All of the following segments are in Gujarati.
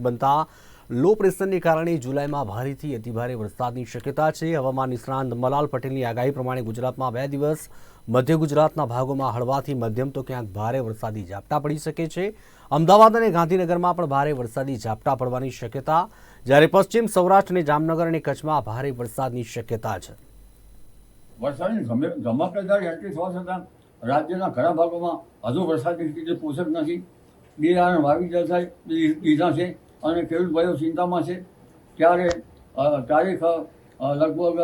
બનતા લો પ્રેશરને કારણે જુલાઈમાં ભારેથી અતિભારે વરસાદની શક્યતા છે. હવામાન નિષ્ણાંત મલાલ પટેલની આગાહી પ્રમાણે ગુજરાતમાં બે દિવસ મધ્ય ગુજરાતના ભાગોમાં હળવાથી મધ્યમ તો ક્યાંક ભારે વરસાદી ઝાપટા પડી શકે છે. અમદાવાદ અને ગાંધીનગરમાં પણ ભારે વરસાદી ઝાપટા પડવાની શક્યતા જ્યારે પશ્ચિમ સૌરાષ્ટ્ર અને જામનગર અને કચ્છમાં ભારે વરસાદની શક્યતા છે. વરસાદની ગમે ધમાકેદાર એટલી થવા છતાં રાજ્યના ઘણા ભાગોમાં હજુ વરસાદની સ્થિતિ પોષક નથી. બિયારણ વાવી જતા દીધા છે. અને ખેડૂત ચિંતામાં છે. ત્યારે તારીખ લગભગ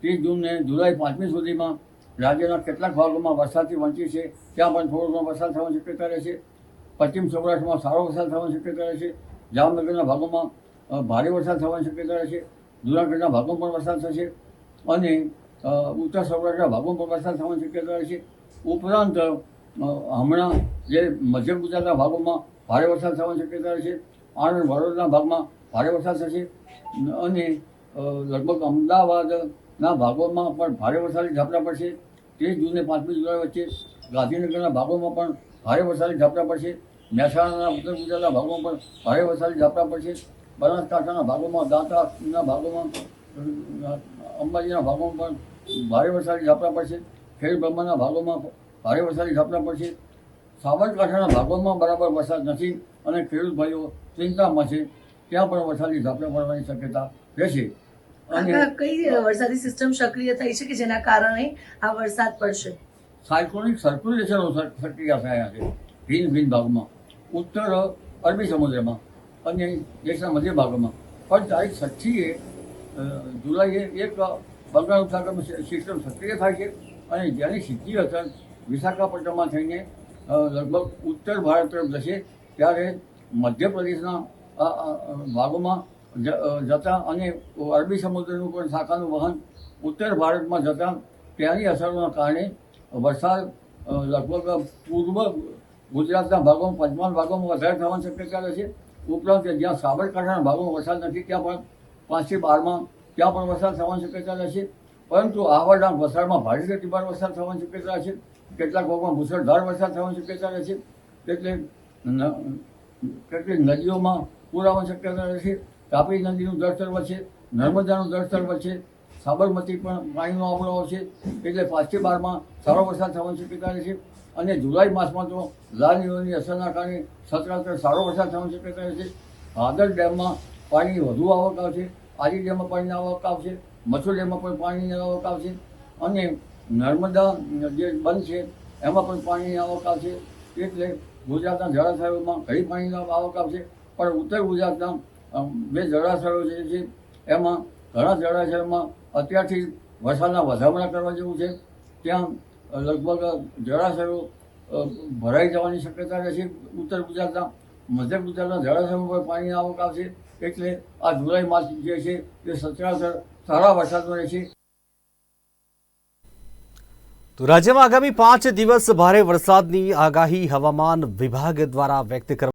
ત્રીસ જૂનને જુલાઈ પાંચમી સુધીમાં રાજ્યના કેટલાક ભાગોમાં વરસાદથી વંચિત છે. ત્યાં પણ થોડો ઘણો વરસાદ થવાની શક્યતા રહેશે પશ્ચિમ સૌરાષ્ટ્રમાં સારો વરસાદ થવાની શક્યતા રહેશે જામનગરના ભાગોમાં ભારે વરસાદ થવાની શક્યતા રહેશે જુનાગઢના ભાગોમાં પણ વરસાદ થશે અને ઉત્તર સૌરાષ્ટ્રના ભાગોમાં પણ વરસાદ થવાની શક્યતા રહેશે ઉપરાંત હમણાં જે મધ્ય ગુજરાતના ભાગોમાં ભારે વરસાદ થવાની શક્યતા રહેશે આણંદ વડોદરાના ભાગમાં ભારે વરસાદ થશે. અને લગભગ અમદાવાદના ભાગોમાં પણ ભારે વરસાદી ઝાપટા પડશે. ત્રીસ જૂનને પાંચમી જુલાઈ વચ્ચે ગાંધીનગરના ભાગોમાં પણ ભારે વરસાદી ઝાપટા પડશે. મહેસાણાના ઉત્તર ગુજરાતના ભાગોમાં પણ ભારે વરસાદી ઝાપટા પડશે. બનાસકાંઠાના ભાગોમાં દાંતાના ભાગોમાં, અંબાજીના ભાગોમાં પણ ભારે વરસાદી ઝાપટા પડશે. ખેડ બ્રહ્માના ભાગોમાં ભારે વરસાદી ઝાપટા પડશે. સાબરકાંઠાના ભાગોમાં બરાબર વરસાદ નથી. અને ખેડૂત ભાઈઓ ચિંતામાં છે ત્યાં પણ વરસાદી ઝાપટા પડવાની શક્યતા રહેશે. અને કઈ વરસાદી સિસ્ટમ સક્રિય થઈ છે કે જેના કારણે આ વરસાદ પડશે? સાયક્લોનિક સર્ક્યુલેશનો સક્રિય થયા છે ભિન્ન ભિન્ન ભાગમાં. ઉત્તર અરબી સમુદ્રમાં અને દેશના મધ્ય ભાગમાં. પણ તારીખ છઠ્ઠીએ જુલાઈએ એક બંગાળ ઉપસાગરમાં સિસ્ટમ સક્રિય થાય છે અને જેની સીધી અસર વિશાખાપટ્ટનમમાં થઈને લગભગ ઉત્તર ભારત તરફ જશે. ત્યારે મધ્યપ્રદેશના ભાગોમાં જતા અને અરબી સમુદ્રનું પણ શાખાનું વહન ઉત્તર ભારતમાં જતા ત્યાંની અસરોના કારણે વરસાદ લગભગ પૂર્વ ગુજરાતના ભાગોમાં, પંચમહાલ ભાગોમાં વધારે થવાની શક્યતા રહેશે ઉપરાંત જ્યાં સાબરકાંઠાના ભાગોમાં વરસાદ નથી, ત્યાં પણ પાંચથી બારમાં ત્યાં પણ વરસાદ થવાની શક્યતા રહેશે પરંતુ આવડના વલસાડમાં ભારે અતિભાર વરસાદ થવાની શક્યતા રહેશે કેટલાક ભાગમાં મુસળધાર વરસાદ થવાની શક્યતા રહેશે એટલે કેટલીક નદીઓમાં પુરાવાની શક્યતા રહેશે, તાપી નદીનું જળસ્તર વધશે, નર્મદાનું જળસ્તર વધશે, સાબરમતી પણ પાણીનો આવડો છે એટલે પાંચથી બારમાં સારો વરસાદ થવાની શક્યતા રહેશે અને જુલાઈ માસમાં તો લાલ નીરોની અસરના કારણે સતરાત્ર સારો વરસાદ થવાની શક્યતા રહેશે. ભાદર ડેમમાં પાણીની વધુ આવક આવશે, આજી ડેમમાં પાણીની આવક આવશે મથુર ડેમમાં પણ પાણીની આવક આવશે અને નર્મદા જે બંધ છે, એમાં પણ પાણીની આવક આવશે. એટલે ગુજરાતના જળાશયોમાં ઘણી પાણીના આવક આવશે પણ ઉત્તર ગુજરાતના બે જળાશયો જે છે, એમાં ઘણા જળાશયોમાં અત્યારથી વરસાદના વધામણા કરવા જેવું છે. ત્યાં લગભગ જળાશયો ભરાઈ જવાની શક્યતા રહેશે. ઉત્તર ગુજરાતના, મધ્ય ગુજરાતના જળાશયો પર પાણીની આવક આવશે. એટલે આ જુલાઈ માસ જે છે, એ સચરાચર સારા વરસાદનો રહેશે. તો રાજ્યમાં આગામી પાંચ દિવસ ભારે વરસાદની આગાહી હવામાન વિભાગ દ્વારા વ્યક્ત કરવામાં